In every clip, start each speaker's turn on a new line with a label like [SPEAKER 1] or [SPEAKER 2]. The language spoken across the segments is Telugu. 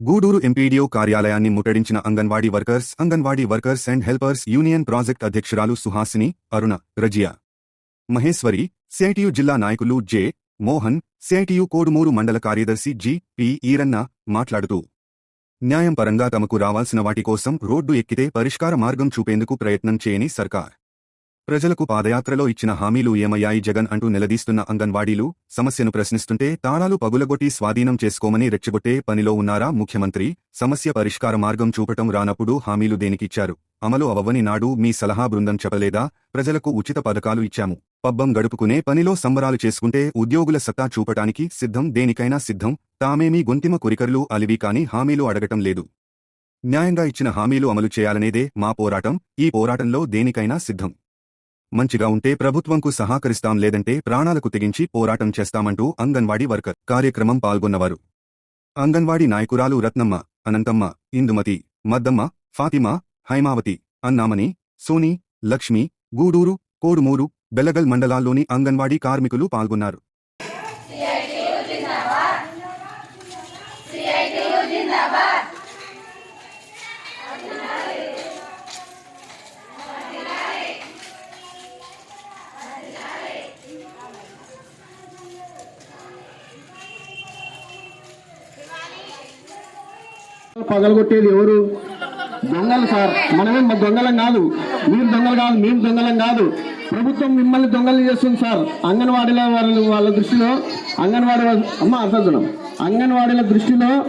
[SPEAKER 1] గూడూరు ఎంపీడీఓ కార్యాలయాన్ని ముట్టడించిన anganwadi workers anganwadi workers and helpers union project అధ్యక్షురాలు సుహాసిని అరుణ రజియా. మహేశ్వరి సిఐటియు జిల్లా నాయకులు జె. మోహన్ సిఐటియు కోడుమూరు మండల కార్యదర్శి జి. పి. ఈరన్న మాట్లాడుతూ న్యాయం పరంగా తమకు రావాల్సిన వాటి కోసం రోడ్డు ఎక్కితే పరిష్కార మార్గం చూపేందుకు ప్రయత్నం చేయని సర్కార్. ప్రజలకు పాదయాత్రలో ఇచ్చిన హామీలు ఏమయ్యాయి? జగన్ అంటూ నిలదీస్తున్న అంగన్వాడీలు సమస్యను ప్రశ్నిస్తుంటే తాళాలు పగులగొట్టి స్వాధీనం చేసుకోమని రెచ్చగొట్టే పనిలో ఉన్నారా? ముఖ్యమంత్రి సమస్య పరిష్కార మార్గం చూపటం రానప్పుడు హామీలు దేనికిచ్చారు? అమలు అవ్వని నాడు మీ సలహా బృందం చెప్పలేదా? ప్రజలకు ఉచిత పథకాలు ఇచ్చాము. పబ్బం గడుపుకునే పనిలో సంబరాలు చేసుకుంటే ఉద్యోగుల సత్తా చూపటానికి సిద్ధం. దేనికైనా సిద్ధం. తామేమీ గొంతిమ కురికర్లు అలివి కాని హామీలు అడగటం లేదు. న్యాయంగా ఇచ్చిన హామీలు అమలు చేయాలనేదే మా పోరాటం. ఈ పోరాటంలో దేనికైనా సిద్ధం. మంచిగా ఉంటే ప్రభుత్వంకు సహకరిస్తాం లేదంటే ప్రాణాలకు తెగించి పోరాటం చేస్తామంటూ అంగన్వాడీ వర్కర్ కార్యక్రమం పాల్గొన్నవారు. అంగన్వాడీ నాయకురాలు రత్నమ్మ అనంతమ్మ ఇందుమతి మద్దమ్మ ఫాతిమా హైమావతి అన్నామని సోని లక్ష్మి గూడూరు కోడుమూరు బెల్లగల్ మండలాల్లోని అంగన్వాడీ కార్మికులు పాల్గొన్నారు.
[SPEAKER 2] పగలగొట్టేది ఎవరు? దొంగలు సార్. మనమేం మా దొంగలం కాదు. మీరు దొంగలు కాదు మేము దొంగలం కాదు. ప్రభుత్వం మిమ్మల్ని దొంగలు చేస్తుంది సార్. అంగన్వాడీల వాళ్ళ వాళ్ళ దృష్టిలో అంగన్వాడీ అమ్మ అర్థం అంగన్వాడీల దృష్టిలో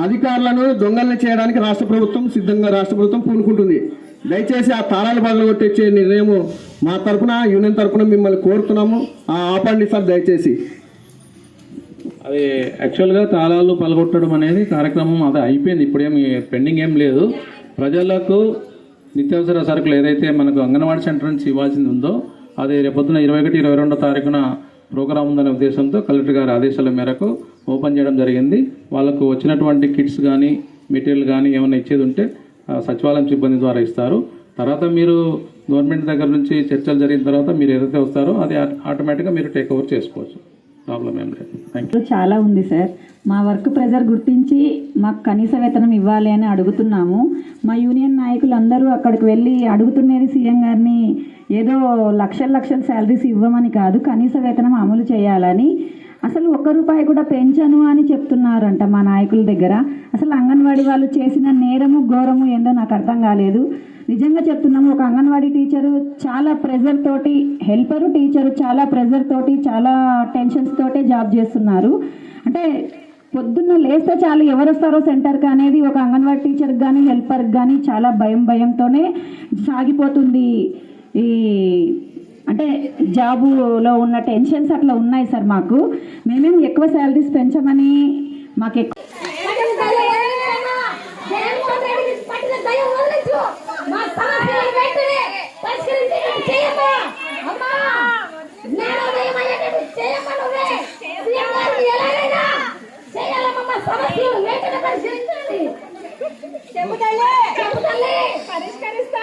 [SPEAKER 2] అధికారులను దొంగలను చేయడానికి రాష్ట్ర ప్రభుత్వం సిద్ధంగా రాష్ట్ర ప్రభుత్వం పూనుకుంటుంది. దయచేసి ఆ తాళాలు పగలగొట్టించే నిర్ణయము మా తరపున యూనియన్ తరపున మిమ్మల్ని కోరుతున్నాము. ఆ ఆపండి సార్ దయచేసి.
[SPEAKER 3] అది యాక్చువల్గా తాళాలు పలగొట్టడం అనేది కార్యక్రమం అది అయిపోయింది. ఇప్పుడేమి పెండింగ్ ఏం లేదు. ప్రజలకు నిత్యావసర సరుకులు ఏదైతే మనకు అంగన్వాడీ సెంటర్ నుంచి ఇవ్వాల్సింది ఉందో అది రేపొద్దున ఇరవై ఒకటి ఇరవై రెండో తారీఖున ప్రోగ్రాం ఉందనే ఉద్దేశంతో కలెక్టర్ గారి ఆదేశాల మేరకు ఓపెన్ చేయడం జరిగింది. వాళ్ళకు వచ్చినటువంటి కిట్స్ కానీ మెటీరియల్ కానీ ఏమైనా ఇచ్చేది ఉంటే ఆ, సచివాలయం సిబ్బంది ద్వారా ఇస్తారు. తర్వాత మీరు గవర్నమెంట్ దగ్గర నుంచి చర్చలు జరిగిన తర్వాత మీరు ఏదైతే వస్తారో అది ఆటోమేటిక్గా మీరు టేక్ ఓవర్ చేసుకోవచ్చు. ప్రాబ్లం ఏం లేదు. థ్యాంక్ యూ
[SPEAKER 4] చాలా ఉంది సార్. మా వర్క్ ప్రెజర్ గుర్తించి మాకు కనీస వేతనం ఇవ్వాలి అని అడుగుతున్నాము. మా యూనియన్ నాయకులు అందరూ అక్కడికి వెళ్ళి అడుగుతున్నది సీఎం గారిని ఏదో లక్షల లక్షల శాలరీస్ ఇవ్వమని కాదు కనీస వేతనం అమలు చేయాలని అసలు ఒక్క రూపాయి కూడా పెంచను అని చెప్తున్నారంట మా నాయకుల దగ్గర. అసలు అంగన్వాడీ వాళ్ళు చేసిన నేరము ఘోరము ఏందో నాకు అర్థం కాలేదు. నిజంగా చెప్తున్నాము ఒక అంగన్వాడీ టీచరు చాలా ప్రెజర్ తోటి హెల్పరు టీచరు చాలా ప్రెజర్ తోటి చాలా టెన్షన్స్ తోటే జాబ్ చేస్తున్నారు. అంటే పొద్దున్న లేస్తే చాలు ఎవరు వస్తారో సెంటర్కి అనేది ఒక అంగన్వాడీ టీచర్కి కానీ హెల్పర్కి కానీ చాలా భయం భయంతోనే సాగిపోతుంది ఈ అంటే జాబులో ఉన్న టెన్షన్స్ అట్లా ఉన్నాయి సార్ మాకు. మేమేం ఎక్కువ శాలరీస్ పెంచమని మాకు ఎక్కువ
[SPEAKER 5] పరిష్కరిస్తా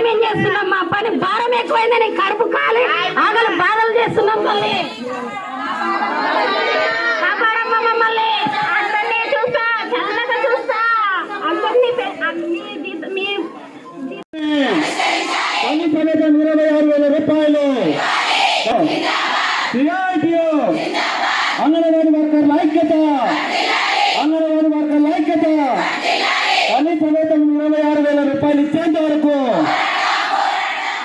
[SPEAKER 5] చేసామమ్మా మా పని మేము చేస్తున్నాం మా పని భారం ఎక్కువైందని కడుపు కాలి ఆగలు బాధలు చేస్తున్నాం మళ్ళీ కాపాడమ్మా మమ్మల్ని అందరినీ చూస్తా చల్లగా చూస్తా అందరినీ పె- అన్ని జీత- మీ
[SPEAKER 2] పని రూపాయలు ఇచ్చేంత వరకు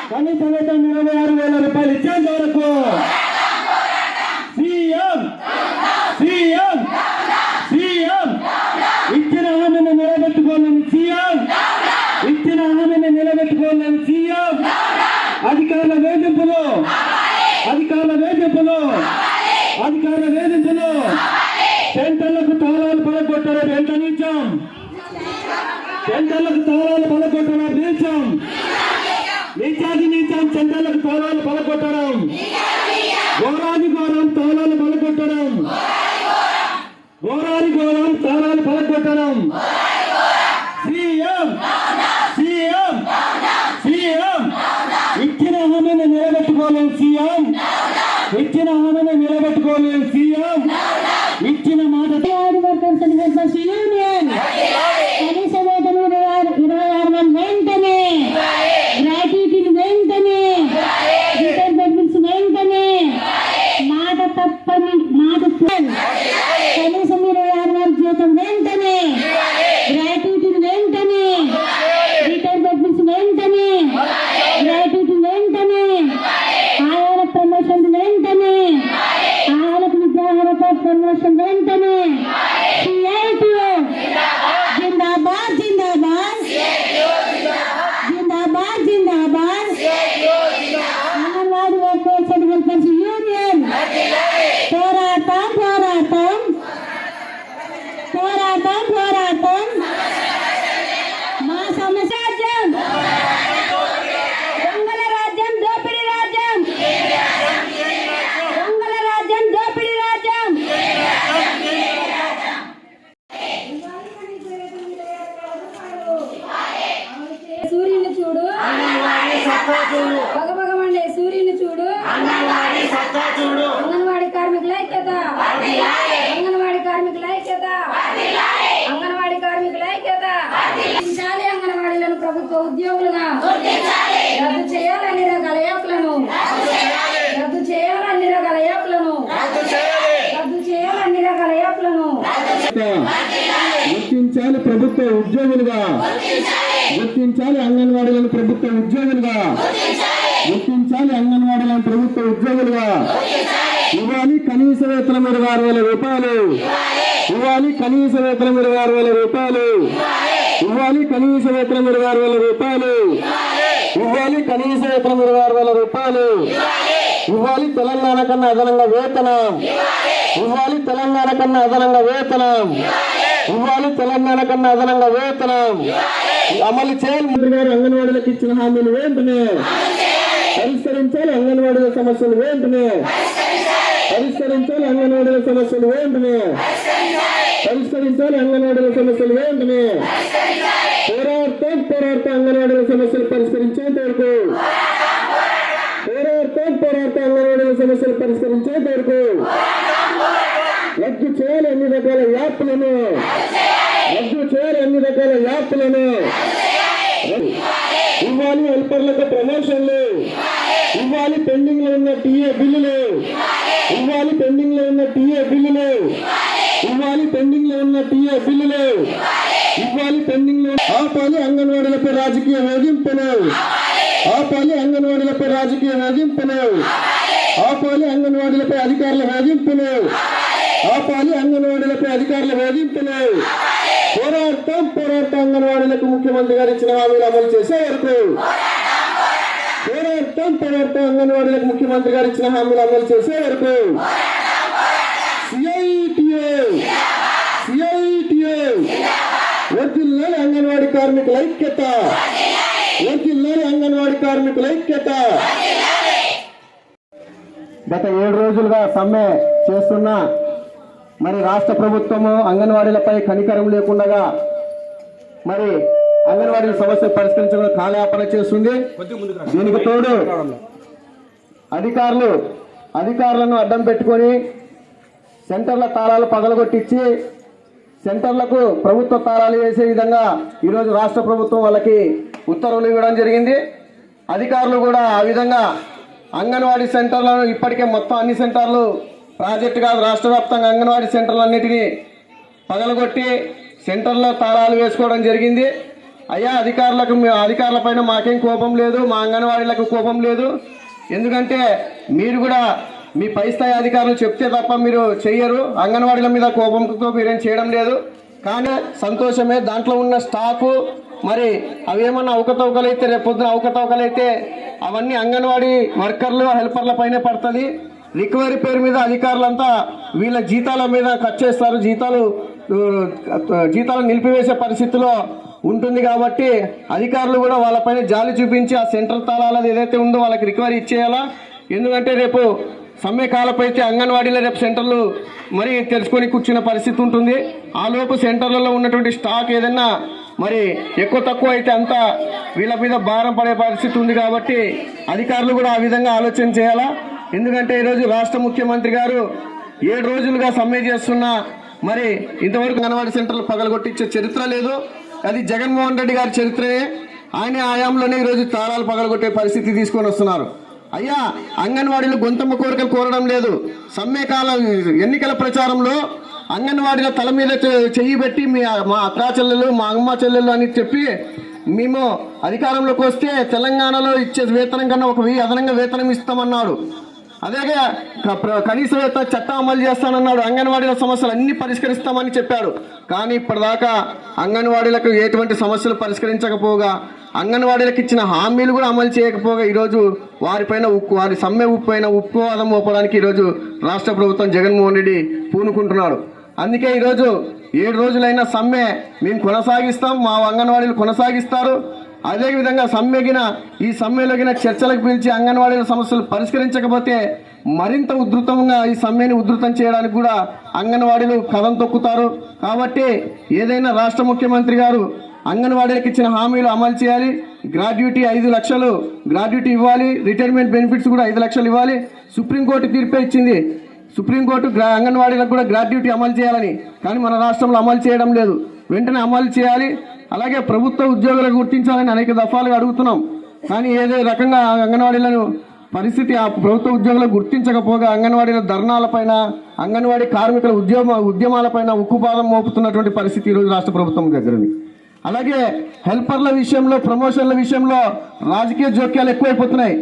[SPEAKER 2] కనీస వేతనం ఇరవై ఆరు వేల రూపాయలు ఇచ్చేంత వరకు సీఎం సీఎం సీఎం ఇచ్చిన హామీని నిలబెట్టుకోలేని సీఎం ఇచ్చిన హామీని నిలబెట్టుకోలేని సీఎం అధికారుల వేధింపులు అధికారుల వేధింపులు అధికారుల వేధింపులు సెంటర్లకు తాళాలు పడగొట్టడం ఎంత నీచం సెంటర్లకు తాళాలు పడగొట్టడం నీచం నీచాది నీచం సెంటర్లకు తాళాలు పడగొట్టడం ఘోరాది ఘోరం తాళాలు పడగొట్టడం ఘోరాది ఘోరం తాళాలు పడగొట్టడం సీఎం సీఎం సీఎం ఇచ్చిన హామీని నిలబెట్టుకోలేని సీఎం ఇచ్చిన హామీని నిలబెట్టుకోలేని సీఎం ఇచ్చిన మాట
[SPEAKER 5] వర్కర్స్ అండ్ వర్కర్స్ యూనియన్ కనీస వేతనం ఇరవై ఆరు ఇరవై ఆరు వేలు వెంటనే గ్రాట్యుటీని వెంటనే రిటైర్ బెనిఫిట్స్ వెంటనే మాట తప్పని మాట తప్పని. కనీసం ఇరవై ఆరు వేల జీతం వెంటనే గ్రాట్యుటీని వెంటనే రిటైర్ బెనిఫిట్స్ వెంటనే గ్రాట్యుటీ వెంటనే ఆహార ప్రమోషన్ వెంటనే ఆహారకు విద్యాహారత ప్రమోషన్ వెంటనే సిఐటిఓ జిందాబాద్ జిందాబాద్ జిందాబాద్ జిందాబాద్ anganwadi workers and workers union పోరాటం పోరాటం పోరాటం పోరాటం మా సమస్య రాజ్యం దొంగల రాజ్యం దోపిడీ రాజ్యం దొంగల రాజ్యం దోపిడీ రాజ్యం సూర్యుని చూడు భగభగమండే సూర్యుని చూడు. అంగన్వాడీ కార్మికుల ఐక్యత. అంగన్వాడీ కార్మికుల ఐక్యత. అంగన్వాడీ కార్మికుల ఐక్యత. గుర్తించాలి అంగన్వాడీలను ప్రభుత్వ ఉద్యోగులుగా. రద్దు చేయాలి. అన్ని రకాల యాప్లను రద్దు చేయాలి. అన్ని రకాల యాప్లను రద్దు చేయాలి. అన్ని రకాల యాప్లను
[SPEAKER 2] గుర్తించాలి ప్రభుత్వ ఉద్యోగులుగా. గుర్తించాలి. అంగన్వాడీలను ప్రభుత్వ ఉద్యోగులుగా. గుర్తించాలి. అంగన్వాడీలను ప్రభుత్వ ఉద్యోగులుగా. ఇవ్వాలి కనీస వేతనం ఇరవై ఆరు వేల రూపాయలు. ఇవ్వాలి. కనీస వేతనం ఇరవై ఆరు వేల రూపాయలు. ఇవ్వాలి. కనీస వేతనం ఇరవై ఆరు వేల రూపాయలు. ఇవ్వాలి. కనీస వేతనం ఇరవై ఆరు వేల రూపాయలు. ఇవ్వాలి. తెలంగాణ కన్నా అదనంగా వేతనం. ఇవ్వాలి. తెలంగాణ కన్నా అదనంగా వేతనం. ఇవ్వాలి. తెలంగాణ కన్నా అదనంగా వేతనం. అమలు చేయాలి. మంత్రి గారు అంగన్వాడీలకు ఇచ్చిన హామీలు వెంటనే పరిష్కరించాలి. అంగన్వాడీల సమస్యలు వెంటనే పరిష్కరించాలి. అంగన్వాడీల సమస్యలు వెంటనే పరిష్కరించాలి. అంగన్వాడీల సమస్యలు వెంటనే పోరాడతాం పోరాడతాం. అంగన్వాడీల సమస్యలు పరిష్కరించేంత వరకు. పోరాడతాం పోరాడతాం. అంగన్వాడీల సమస్యలు పరిష్కరించేంత వరకు. రద్దు చేయాలి. అన్ని రకాల యాప్లను అన్ని రకాల యాప్లను ఇవ్వాలి హెల్పర్లకు ప్రమోషన్లు. ఇవ్వాలి పెండింగ్లో ఉన్న టీఏ బిల్లులు. ఇవ్వాలి పెండింగ్లో ఉన్న టీఏ బిల్లులు. ఇవ్వాలి పెండింగ్లో ఉన్న టీఏ బిల్లులు. ఇవ్వాలి పెండింగ్లో ఆపాలి అంగన్వాడీలపై రాజకీయ వేధింపులు ఆపాలి అంగన్వాడీలపై రాజకీయ వేధింపులు ఆపాలి అంగన్వాడీలపై అధికారుల వేధింపులు ఆపాలి అంగన్వాడీలపై అధికారుల వేధింపులు పోరాడతాం పోరాడతాం అంగన్వాడీలకు ముఖ్యమంత్రి గారు ఇచ్చిన హామీలు అమలు చేసే వరకు పోరాడతాం పోరాడతాం అంగన్వాడీలకు ముఖ్యమంత్రి గారు ఇచ్చిన హామీలు అమలు చేసే వరకు సిఐటిఏ సిఐటిఏ వర్జిల్లాలి అంగన్వాడీ కార్మికుల ఐక్యత వర్జిల్లాలి అంగన్వాడీ కార్మికుల ఐక్యత. గత ఏడు రోజులుగా సమ్మె చేస్తున్న మరి రాష్ట్ర ప్రభుత్వము అంగన్వాడీలపై కనికరం లేకుండా మరి అంగన్వాడీ సమస్య పరిష్కరించడం కాలయాపన చేస్తుంది. దీనికి తోడు అధికారులు అధికారులను అడ్డం పెట్టుకొని సెంటర్ల తాళాలు పగలగొట్టించి సెంటర్లకు ప్రభుత్వ తాళాలు వేసే విధంగా ఈరోజు రాష్ట్ర ప్రభుత్వం వాళ్ళకి ఉత్తర్వులు ఇవ్వడం జరిగింది. అధికారులు కూడా ఆ విధంగా అంగన్వాడీ సెంటర్లను ఇప్పటికే మొత్తం అన్ని సెంటర్లు ప్రాజెక్టు కాదు రాష్ట్ర వ్యాప్తంగా అంగన్వాడీ సెంటర్లన్నిటినీ పగలగొట్టి సెంటర్లో తాళాలు వేసుకోవడం జరిగింది. అయ్యా అధికారులకు మీ అధికారుల పైన మాకేం కోపం లేదు మా అంగన్వాడీలకు కోపం లేదు. ఎందుకంటే మీరు కూడా మీ పై స్థాయి అధికారులు చెప్తే తప్ప మీరు చెయ్యరు. అంగన్వాడీల మీద కోపంతో మీరేం చేయడం లేదు. కానీ సంతోషమే దాంట్లో ఉన్న స్టాకు మరి అవేమన్నా అవకతవకలైతే రేపు పొద్దున అవకతవకలైతే అవన్నీ అంగన్వాడీ వర్కర్లు హెల్పర్ల పైనే పడుతుంది. రికవరీ పేరు మీద అధికారులంతా వీళ్ళ జీతాల మీద ఖర్చు చేస్తారు. జీతాలు జీతాలు నిలిపివేసే పరిస్థితిలో ఉంటుంది కాబట్టి అధికారులు కూడా వాళ్ళపైన జాలి చూపించి ఆ సెంట్రల్ తాళాలది ఏదైతే ఉందో వాళ్ళకి రికవరీ ఇచ్చేయాలా? ఎందుకంటే రేపు సమ్మె కాలపైతే అంగన్వాడీలో రేపు సెంటర్లు మరి తెలుసుకొని కూర్చున్న పరిస్థితి ఉంటుంది. ఆ లోపు సెంటర్లలో ఉన్నటువంటి స్టాక్ ఏదైనా మరి ఎక్కువ తక్కువ అయితే అంతా వీళ్ళ మీద భారం పడే పరిస్థితి ఉంది కాబట్టి అధికారులు కూడా ఆ విధంగా ఆలోచన చేయాలా? ఎందుకంటే ఈరోజు రాష్ట్ర ముఖ్యమంత్రి గారు ఏడు రోజులుగా సమ్మె చేస్తున్నా మరి ఇంతవరకు అంగన్వాడీ సెంటర్లు పగలగొట్టించే చరిత్ర లేదు. అది జగన్మోహన్ రెడ్డి గారి చరిత్రనే ఆయన ఆయాంలోనే ఈరోజు తాళాలు పగలగొట్టే పరిస్థితి తీసుకొని వస్తున్నారు. అయ్యా అంగన్వాడీలు గొంతమ్మ కోరికలు కోరడం లేదు. సమ్మె కాలం ఎన్నికల ప్రచారంలో అంగన్వాడీల తల మీద చెయ్యి పెట్టి మీ మా అక్కా చెల్లెలు మా అమ్మ చెల్లెలు అని చెప్పి మేము అధికారంలోకి వస్తే తెలంగాణలో ఇచ్చే వేతనం కన్నా ఒక వెయ్యి అదనంగా వేతనం ఇస్తామన్నాడు. అదేగా క- ప్ర- కనీస వేత చట్టం అమలు చేస్తానన్నాడు. అంగన్వాడీల సమస్యలు అన్ని పరిష్కరిస్తామని చెప్పాడు. కానీ ఇప్పటిదాకా అంగన్వాడీలకు ఎటువంటి సమస్యలు పరిష్కరించకపోగా అంగన్వాడీలకు ఇచ్చిన హామీలు కూడా అమలు చేయకపోగా ఈరోజు వారిపైన ఉక్కు వారి సమ్మె ఉప్పు పైన ఉక్కువాదం మోపడానికి ఈరోజు రాష్ట్ర ప్రభుత్వం జగన్మోహన్ రెడ్డి పూనుకుంటున్నాడు. అందుకే ఈరోజు ఏడు రోజులైనా సమ్మె మేము కొనసాగిస్తాం మా అంగన్వాడీలు కొనసాగిస్తారు. అదేవిధంగా సమ్మెగిన ఈ సమ్మెలోగిన చర్చలకు పిలిచి అంగన్వాడీల సమస్యలు పరిష్కరించకపోతే మరింత ఉధృతంగా ఈ సమ్మెని ఉధృతం చేయడానికి కూడా అంగన్వాడీలు కథం తొక్కుతారు. కాబట్టి ఏదైనా రాష్ట్ర ముఖ్యమంత్రి గారు అంగన్వాడీలకు ఇచ్చిన హామీలు అమలు చేయాలి. గ్రాడ్యుటీ ఐదు లక్షలు గ్రాడ్యుటీ ఇవ్వాలి. రిటైర్మెంట్ బెనిఫిట్స్ కూడా ఐదు లక్షలు ఇవ్వాలి. సుప్రీంకోర్టు తీర్పే ఇచ్చింది. సుప్రీంకోర్టు గ్రా అంగన్వాడీలకు కూడా గ్రాడ్యుటీ అమలు చేయాలని. కానీ మన రాష్ట్రంలో అమలు చేయడం లేదు. వెంటనే అమలు చేయాలి. అలాగే ప్రభుత్వ ఉద్యోగులకు గుర్తించాలని అనేక దఫాలుగా అడుగుతున్నాం. కానీ ఏదే రకంగా అంగన్వాడీలను పరిస్థితి ఆ ప్రభుత్వ ఉద్యోగులకు గుర్తించకపోగా అంగన్వాడీల ధర్నాలపైన అంగన్వాడీ కార్మికుల ఉద్యమ ఉద్యమాలపైన ఉక్కుపాదం మోపుతున్నటువంటి పరిస్థితి ఈరోజు రాష్ట్ర ప్రభుత్వం దగ్గర ఉంది అలాగే హెల్పర్ల విషయంలో ప్రమోషన్ల విషయంలో రాజకీయ జోక్యాలు ఎక్కువైపోతున్నాయి.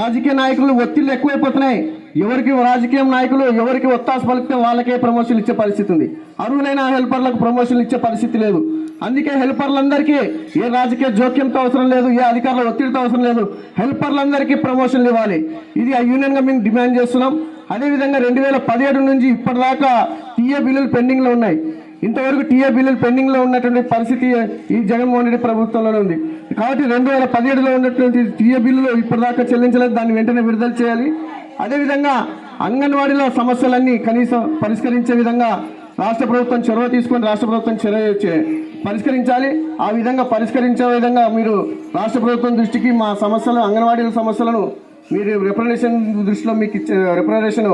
[SPEAKER 2] రాజకీయ నాయకులు ఒత్తిళ్ళు ఎక్కువైపోతున్నాయి. ఎవరికి రాజకీయ నాయకులు ఎవరికి ఒత్తాసు పలికితే వాళ్ళకే ప్రమోషన్లు ఇచ్చే పరిస్థితి ఉంది. అర్హులైన హెల్పర్లకు ప్రమోషన్లు ఇచ్చే పరిస్థితి లేదు. అందుకే హెల్పర్లందరికీ ఏ రాజకీయ జోక్యంతో అవసరం లేదు ఏ అధికారుల ఒత్తిడితో అవసరం లేదు హెల్పర్లందరికీ ప్రమోషన్లు ఇవ్వాలి. ఇది ఆ యూనియన్గా మేము డిమాండ్ చేస్తున్నాం. అదేవిధంగా రెండు వేల పదిహేడు నుంచి ఇప్పటిదాకా టీఏ బిల్లులు పెండింగ్లో ఉన్నాయి. ఇంతవరకు టీఏ బిల్లులు పెండింగ్లో ఉన్నటువంటి పరిస్థితి ఈ జగన్మోహన్ రెడ్డి ప్రభుత్వంలోనే ఉంది. కాబట్టి రెండు వేల పదిహేడులో ఉన్నటువంటి టీఏ బిల్లులు ఇప్పటిదాకా చెల్లించలేదు దాన్ని వెంటనే విడుదల చేయాలి. అదేవిధంగా అంగన్వాడీల సమస్యలన్నీ కనీసం పరిష్కరించే విధంగా రాష్ట్ర ప్రభుత్వం చొరవ తీసుకొని రాష్ట్ర ప్రభుత్వం చొరవ చే- పరిష్కరించాలి. ఆ విధంగా పరిష్కరించే విధంగా మీరు రాష్ట్ర ప్రభుత్వం దృష్టికి మా సమస్యలు అంగన్వాడీల సమస్యలను మీరు రిప్రజెంటేషన్ దృష్టిలో మీకు ఇచ్చే రిప్రజెంటేషన్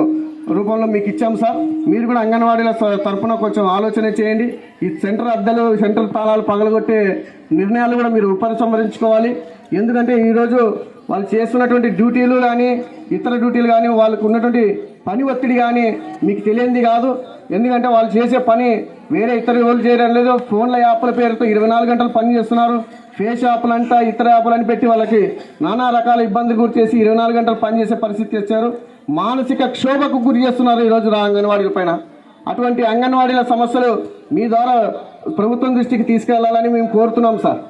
[SPEAKER 2] రూపంలో మీకు ఇచ్చాం సార్. మీరు కూడా అంగన్వాడీల తరఫున కొంచెం ఆలోచన చేయండి. ఈ సెంటర్ అద్దెలు సెంటర్ తాళాలు పగలగొట్టే నిర్ణయాలు కూడా మీరు ఉపసంహరించుకోవాలి. ఎందుకంటే ఈరోజు వాళ్ళు చేస్తున్నటువంటి డ్యూటీలు కానీ ఇతర డ్యూటీలు కానీ వాళ్ళకు ఉన్నటువంటి పని ఒత్తిడి కానీ మీకు తెలియంది కాదు. ఎందుకంటే వాళ్ళు చేసే పని వేరే ఇతర రోజులు చేయడం లేదు. ఫోన్ల యాప్ల పేరుతో ఇరవై నాలుగు గంటలు పని చేస్తున్నారు. ఫేస్ యాప్లు అంట ఇతర యాప్లు అని పెట్టి వాళ్ళకి నానా రకాల ఇబ్బందులు గురి చేసి ఇరవై నాలుగు గంటలు పనిచేసే పరిస్థితి తెచ్చారు. మానసిక క్షోభకు గురి చేస్తున్నారు ఈరోజు అంగన్వాడీల పైన. అటువంటి అంగన్వాడీల సమస్యలు మీ ద్వారా ప్రభుత్వం దృష్టికి తీసుకెళ్ళాలని మేము కోరుతున్నాం సార్.